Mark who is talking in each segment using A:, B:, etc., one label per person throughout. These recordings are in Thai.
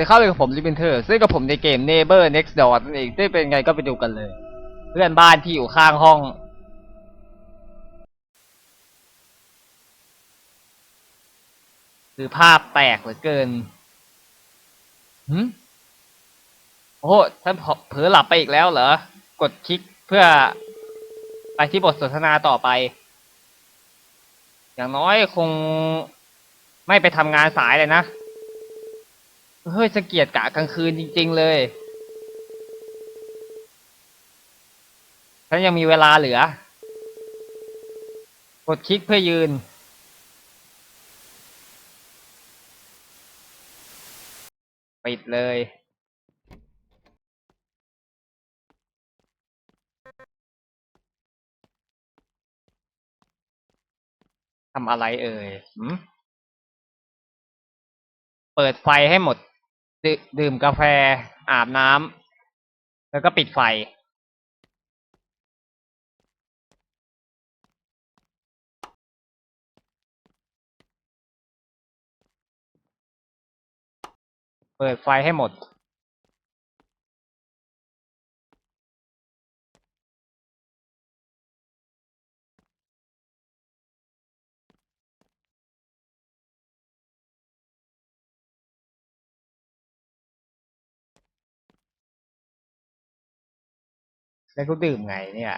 A: ดีครับอยู่กับผมลิบินเทอร์ซึ่งกับผมในเกม Neighbor Next Door นั่นเองซึ่งเป็นไงก็ไปดูกันเลย เพื่อนบ้านที่อยู่ข้างห้องคือภาพแตกเหลือเกินหืมโอ้ท่านเผลอหลับไปอีกแล้วเหรอ กดคลิกเพื่อไปที่บทสนทนาต่อไป อย่างน้อยคงไม่ไปทำงานสายเลยนะ เฮ้ยจะเกียดกะกลางคืนจริง ๆ เลย ฉันยังมีเวลาเหลือ กดคลิกเพื่อยืน ปิดเลยทำอะไรเอ่ยเปิดไฟให้หมด ดดื่มกาแฟ อาบน้ำแล้วก็ปิดไฟ เปิดไฟให้หมด แล้วก็ดื่มไงเนี่ย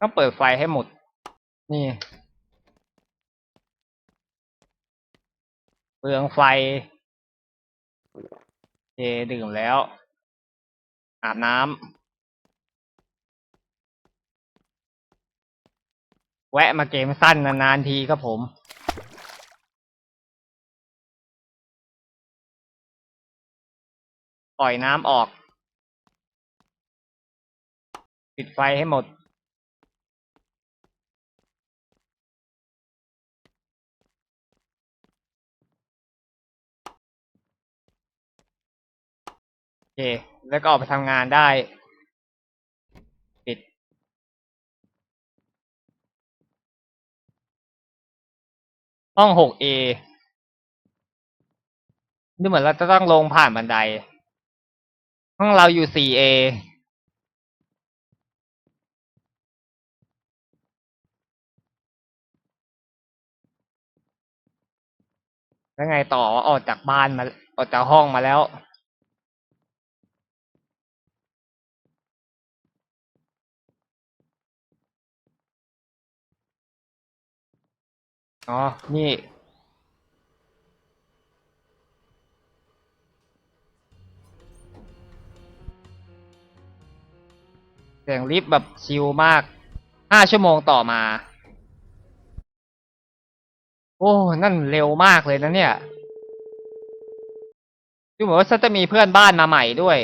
A: ต้องเปิดไฟให้หมด นี่เปลืองไฟเคดื่มแล้ว อาบน้ำ แวะมาเกมสั้นนานๆทีครับผมปล่อยน้ำออก ปิดไฟให้หมด โอเค แล้วก็ออกไปทำงานได้ ห้องหกเอดูเหมือนเราจะต้องลงผ่านบันได ห้องเราอยู่สี่เอแล้วไงต่อออกจากบ้านมาออกจากห้องมาแล้ว อ๋อ นี่ เสียงลิฟต์แบบชิลมาก ห้าชั่วโมงต่อมา โอ้ นั่นเร็วมากเลยนะเนี่ย ดูเหมือนว่าจะมีเพื่อนบ้านมาใหม่ด้วย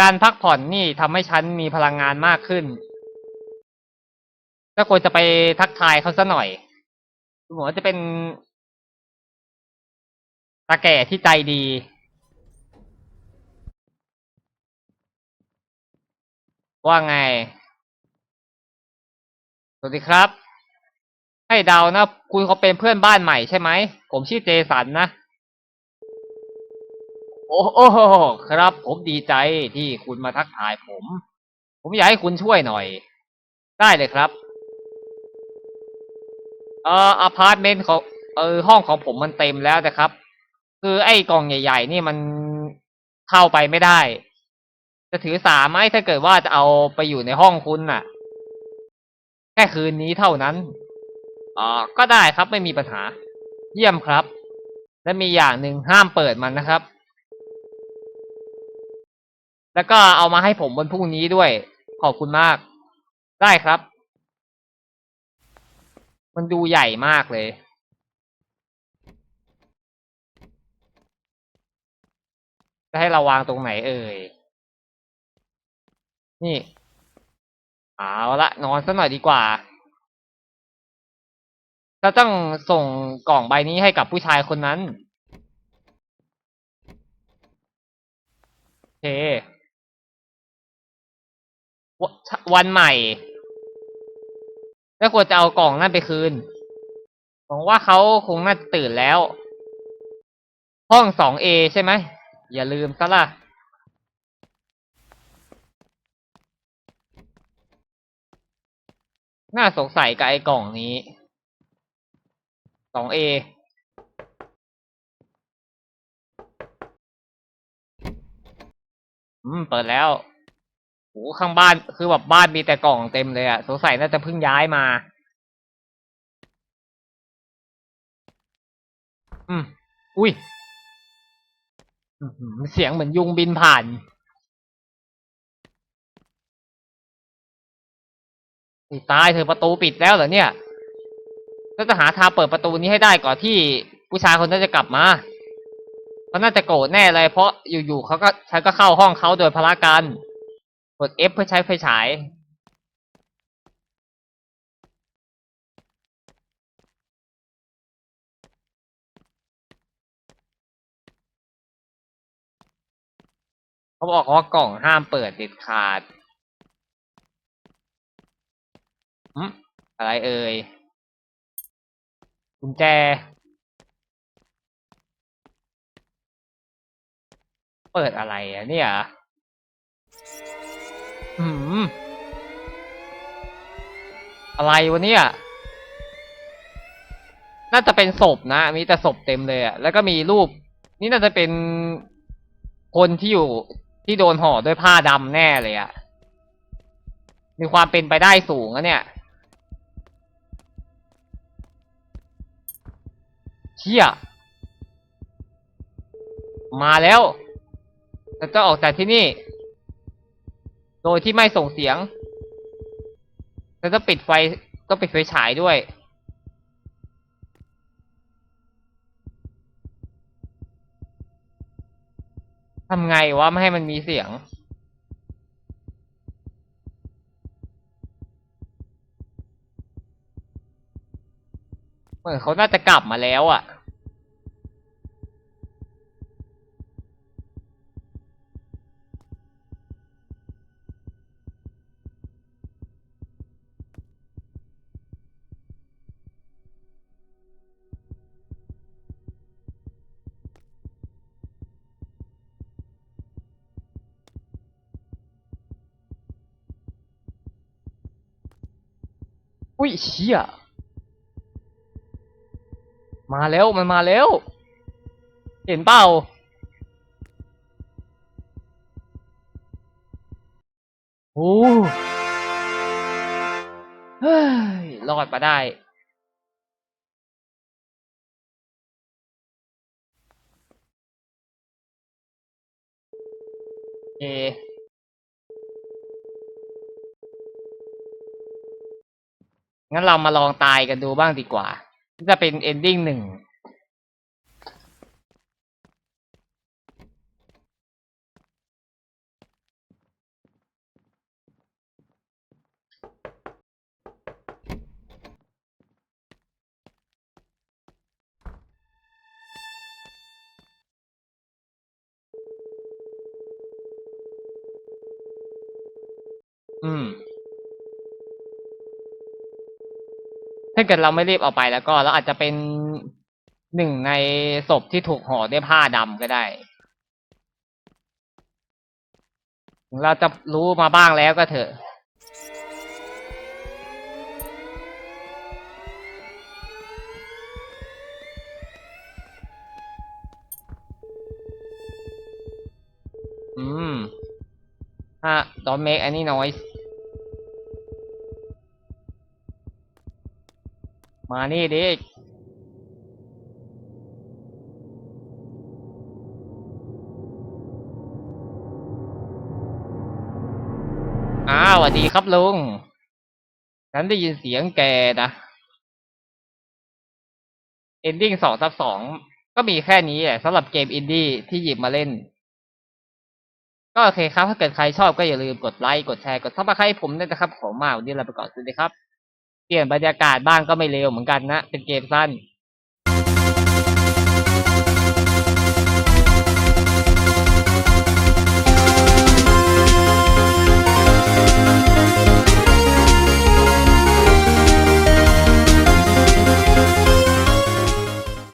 A: การพักผ่อนนี่ทำให้ฉันมีพลังงานมากขึ้น ก็ควรจะไปทักทายเขาซะหน่อยดูเหมอจะเป็นตาแก่ที่ใจดีว่าไง สวัสดีครับ ให้เดานะ คุณเขาเป็นเพื่อนบ้านใหม่ใช่ไหม ผมชื่อเจสันนะ โอ้โอ้โหครับ ผมดีใจที่คุณมาทักทายผม ผมอยากให้คุณช่วยหน่อย ได้เลยครับ เอ่ออพาร์ตเมนต์ของเออห้องของผมมันเต็มแล้วนะครับ คือไอ้กล่องใหญ่ ๆ นี่มันเข้าไปไม่ได้ จะถือสามไหมถ้าเกิดว่าจะเอาไปอยู่ในห้องคุณน่ะ แค่คืนนี้เท่านั้นอ๋อก็ได้ครับไม่มีปัญหา เยี่ยมครับ และมีอย่างหนึ่งห้ามเปิดมันนะครับ แล้วก็เอามาให้ผมวันพรุ่งนี้ด้วย ขอบคุณมาก ได้ครับ มันดูใหญ่มากเลย จะให้เราวางตรงไหนเอ่ย นี่ เอาละนอนสักหน่อยดีกว่าเราต้องส่งกล่องใบนี้ให้กับผู้ชายคนนั้นโอเควันใหม่ แล้วควรจะเอากล่องนั่นไปคืนหวังว่าเขาคงน่าจะตื่นแล้ว ห้องสองเอใช่ไหม อย่าลืมซะล่ะ น่าสงสัยกับไอ้กล่องนี้สองเออืม เปิดแล้ว โหข้างบ้านคือแบบบ้านมีแต่กล่องเต็มเลยอะสงสัยน่าจะเพิ่งย้ายมา อืม อุ้ยเสียงเหมือนยุงบินผ่าน ตายเธอประตูปิดแล้วเหรอเนี่ยแล้วจะหาทางเปิดประตูนี้ให้ได้ก่อนที่ผู้ชายคนนั้นจะกลับมาเขาน่าจะโกรธแน่เลยเพราะอยู่ๆเขาก็ฉันก็เข้าห้องเขาโดยพละการ กด F เพื่อใช้ไฟฉาย เขาบอกว่ากล่องห้ามเปิดเด็ดขาดอืมอะไรเอ่ยกุญแจเปิดอะไรอะเนี่ย อืมอะไรวะเนี่ย น่าจะเป็นศพนะ มีแต่ศพเต็มเลยอะแล้วก็มีรูป นี่น่าจะเป็นคนที่อยู่ที่โดนห่อด้วยผ้าดำแน่เลยอะมีความเป็นไปได้สูงอะเนี่ยเชี่ยมาแล้วเราจะออกจากที่นี่ โดยที่ไม่ส่งเสียง แล้วก็ปิดไฟก็ปิดไฟฉายด้วย ทำไงวะไม่ให้มันมีเสียง เหมือนเขาน่าจะกลับมาแล้วอะ อุ้ยเชี่ยมาแล้วมันมาแล้ว เห็นเปล่าโอ้เฮ้ยรอดมาได้เอ งั้นเรามาลองตายกันดูบ้างดีกว่า จะเป็น ending หนึ่งอืม ถ้าเกิดเราไม่รีบเอาไปแล้วก็เราอาจจะเป็นหนึ่งในศพที่ถูกห่อด้วยผ้าดำก็ได้ เราจะรู้มาบ้างแล้วก็เถอะ อืมถ้า don't make any noise มานี่ดิอ้าวสวัสดีครับลุงฉันได้ยินเสียงแกนะ เอนดิ้งสองทับสองก็มีแค่นี้แหละสำหรับเกมอินดี้ที่หยิบมาเล่น ก็โอเคครับ ถ้าเกิดใครชอบก็อย่าลืมกดไลค์ กดแชร์ กดซับสไครต์ผมด้วยนะครับ ขอมากวันนี้เราไปก่อน สวัสดีครับ เปลี่ยนบรรยากาศบ้างก็ไม่เลวเหมือนกันนะ เป็นเกมสั้น